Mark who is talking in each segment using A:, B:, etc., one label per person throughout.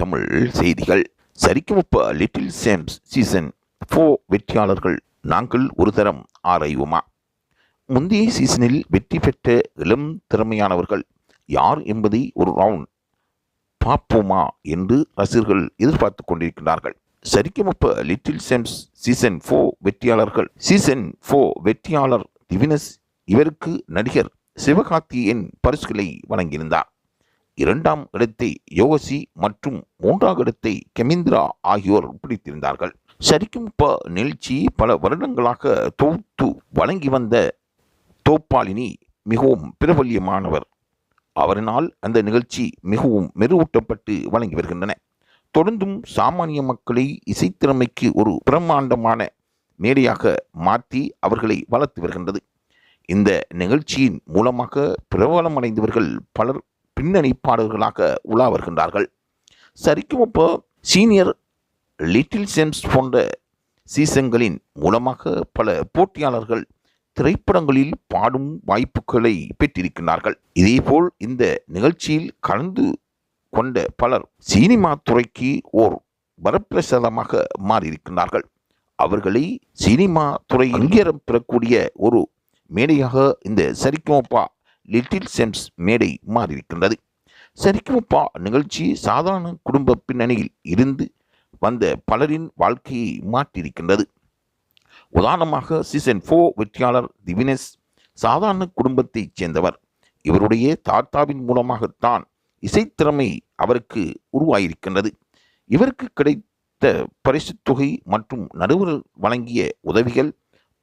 A: தமிழ் செய்திகள். சரிக்குமுப்ப little சேம்ஸ் season ஃபோ வெற்றியாளர்கள் நாங்கள் ஒரு தரம் ஆராய்வோமா? முந்தைய சீசனில் வெற்றி பெற்ற இளம் திறமையானவர்கள் யார் என்பதை ஒரு ரவுண்ட் பார்ப்போமா என்று ரசிகர்கள் எதிர்பார்த்து கொண்டிருக்கிறார்கள் சரிக்குமுப்ப லிட்டில் சேம்ஸ் சீசன் ஃபோ வெற்றியாளர்கள். சீசன் ஃபோ வெற்றியாளர் திவினஸ் இவருக்கு நடிகர் சிவகார்த்தியின் பரிசுகளை வழங்கியிருந்தார். இரண்டாம் இடத்தை யோகசி மற்றும் மூன்றாம் இடத்தை கெமிந்திரா ஆகியோர் பிடித்திருந்தார்கள். சரிக்கும் ப நிகழ்ச்சி பல வருடங்களாக தொகுத்து வழங்கி வந்த தோப்பாளினி மிகவும் பிரபல்யமானவர். அவரினால் அந்த நிகழ்ச்சி மிகவும் மெருவூட்டப்பட்டு வழங்கி வருகின்றன. தொடர்ந்தும் சாமானிய மக்களை இசைத்திறமைக்கு ஒரு பிரம்மாண்டமான மேடையாக மாற்றி அவர்களை வளர்த்து வருகின்றது. இந்த நிகழ்ச்சியின் மூலமாக பிரபலமடைந்தவர்கள் பலர் பின்னணி பாடல்களாக உலா வருகின்றார்கள். சரிக்குமப்போ சீனியர் லிட்டில் செம்ஸ் போன்ற சீசன்களின் மூலமாக பல போட்டியாளர்கள் திரைப்படங்களில் பாடும் வாய்ப்புகளை பெற்றிருக்கிறார்கள் இதேபோல் இந்த நிகழ்ச்சியில் கலந்து கொண்ட பலர் சினிமா துறைக்கு ஓர் வரப்பிரசாதமாக மாறியிருக்கிறார்கள் அவர்களை சினிமா துறை அங்கீகாரம் பெறக்கூடிய ஒரு மேடையாக இந்த சரிக்குமப்பா லிட்டில் செம்ஸ் மேடை மாறியிருக்கின்றது. சரிக்குமப்பா நிகழ்ச்சி சாதாரண குடும்ப பின்னணியில் இருந்து வந்த பலரின் வாழ்க்கையை மாற்றியிருக்கின்றது. உதாரணமாக சீசன் ஃபோ வெற்றியாளர் திவினேஷ் சாதாரண குடும்பத்தைச் சேர்ந்தவர். இவருடைய தாத்தாவின் மூலமாகத்தான் இசைத்திறமை அவருக்கு உருவாகியிருக்கின்றது இவருக்கு கிடைத்த பரிசுத் தொகை மற்றும் நடுவர் வழங்கிய உதவிகள்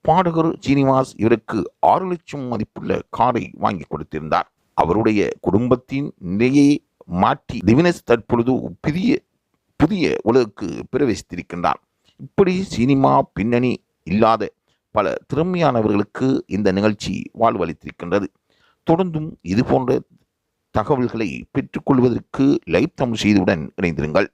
A: பாடகர் சீனிவாஸ் இவருக்கு ஆறு லட்சம் மதிப்புள்ள காரை வாங்கி கொடுத்திருந்தார். அவருடைய குடும்பத்தின் நிலையை மாற்றி திவினஸ் தற்பொழுது புதிய புதிய உலகுக்கு பிரவேசித்திருக்கின்றார். இப்படி சினிமா பின்னணி இல்லாத பல திறமையானவர்களுக்கு இந்த நிகழ்ச்சி வாழ்வளித்திருக்கின்றது. தொடர்ந்தும் இது போன்ற தகவல்களை பெற்றுக்கொள்வதற்கு லைவ் தமிழ் செய்தியுடன் இணைந்திருங்கள்.